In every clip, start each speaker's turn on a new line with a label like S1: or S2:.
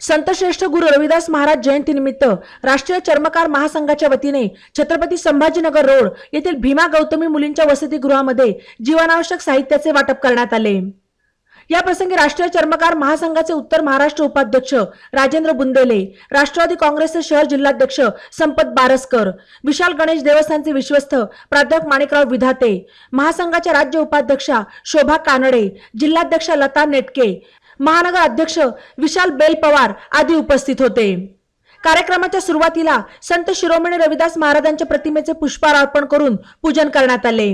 S1: संतश्रेष्ठ गुरु रविदास महाराज जयंतीनिमित्त राष्ट्रीय चर्मकार महासंघाच्या वतीने छत्रपती संभाजीनगर रोड येथील भीमा गौतमी मुलींच्या वसतिगृहामध्ये जीवनावश्यक साहित्याचे वाटप करण्यात आले. या प्रसंगी राष्ट्रीय चर्मकार महासंघाचे उत्तर महाराष्ट्र उपाध्यक्ष राजेंद्र बुंदेले राष्ट्रवादी काँग्रेसचे शहर जिल्हाध्यक्ष संपत बारसकर विशाल गणेश देवस्थानचे विश्वस्त प्राध्यापक माणिकराव विधाते महासंघाच्या राज्य उपाध्यक्षा शोभा कानडे जिल्हाध्यक्षा लता नेटके महानगर अध्यक्ष विशाल बेल पवार आदी उपस्थित होते. कार्यक्रमाच्या सुरुवातीला संत शिरोमणी रविदास महाराजांच्या प्रतिमेचे पुष्पार अर्पण करून पूजन करण्यात आले.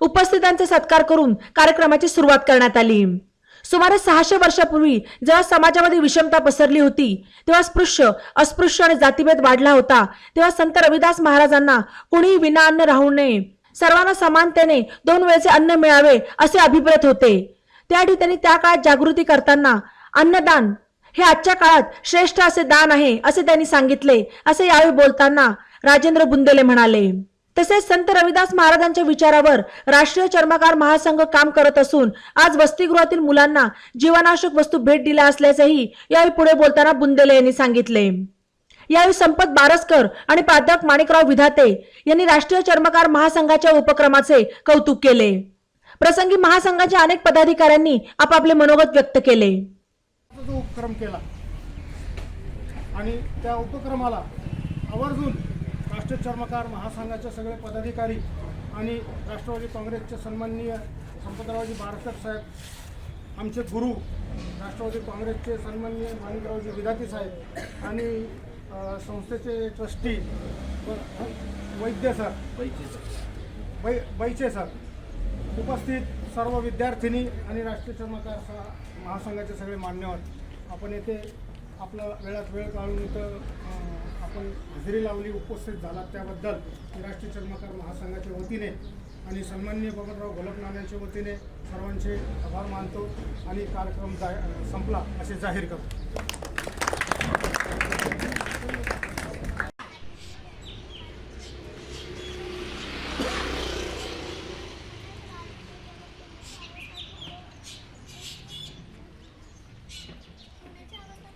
S1: उपस्थितांचे सत्कार करून कार्यक्रमाची सुरुवात करण्यात आली. सुमारे सहाशे वर्षापूर्वी जेव्हा समाजामध्ये विषमता पसरली होती तेव्हा स्पृश्य अस्पृश्य आणि जातीभेद वाढला होता तेव्हा संत रविदास महाराजांना कुणीही विना अन्न राहू नये. सर्वांना समानतेने दोन वेळेचे अन्न मिळावे असे अभिप्रेत होते. त्या त्यांनी त्या काळात जागृती करताना अन्नदान हे आजच्या काळात श्रेष्ठ असे दान आहे असे त्यांनी सांगितले. असे यावेळी बोलताना राजेंद्र बुंदेले म्हणाले तसेच संत रविदास महाराजांच्या विचारावर राष्ट्रीय चर्मकार महासंघ काम करत असून आज वसतिगृहातील मुलांना जीवनावश्यक वस्तू भेट दिल्या असल्याचेही यावेळी पुढे बोलताना बुंदेले यांनी सांगितले. यावेळी संपत बारसकर आणि प्राध्यापक माणिकराव विधाते यांनी राष्ट्रीय चर्मकार महासंघाच्या उपक्रमाचे कौतुक केले. प्रसंगी महासंघाच्या अनेक पदाधिकाऱ्यांनी आपापले मनोगत व्यक्त केले.
S2: जो उपक्रम केला. आणि त्या उपक्रमाला आवर्जून राष्ट्रीय चर्मकार महासंघाचे सगळे पदाधिकारी आणि राष्ट्रवादी काँग्रेसचे सन्माननीय संपतरावजी बारकर साहेब आमचे गुरु राष्ट्रवादी काँग्रेसचे सन्माननीय माणिकरावजी विधाते साहेब आणि संस्थेचे ट्रस्टी वैद्य सर. बै बैचे सर. उपस्थित सर्व विद्यार्थिनी आणि राष्ट्रीय चर्मकार महासंघाचे सगळे मान्यवर. आपण येथे आपला वेळात वेळ काढून इथं आपण हजेरी लावली उपस्थित झालात त्याबद्दल राष्ट्रीय चर्मकार महासंघाच्या वतीने आणि सन्माननीय बबनराव गोलपनानांच्या वतीने सर्वांचे आभार मानतो आणि कार्यक्रम जा संपला असे जाहीर करतो.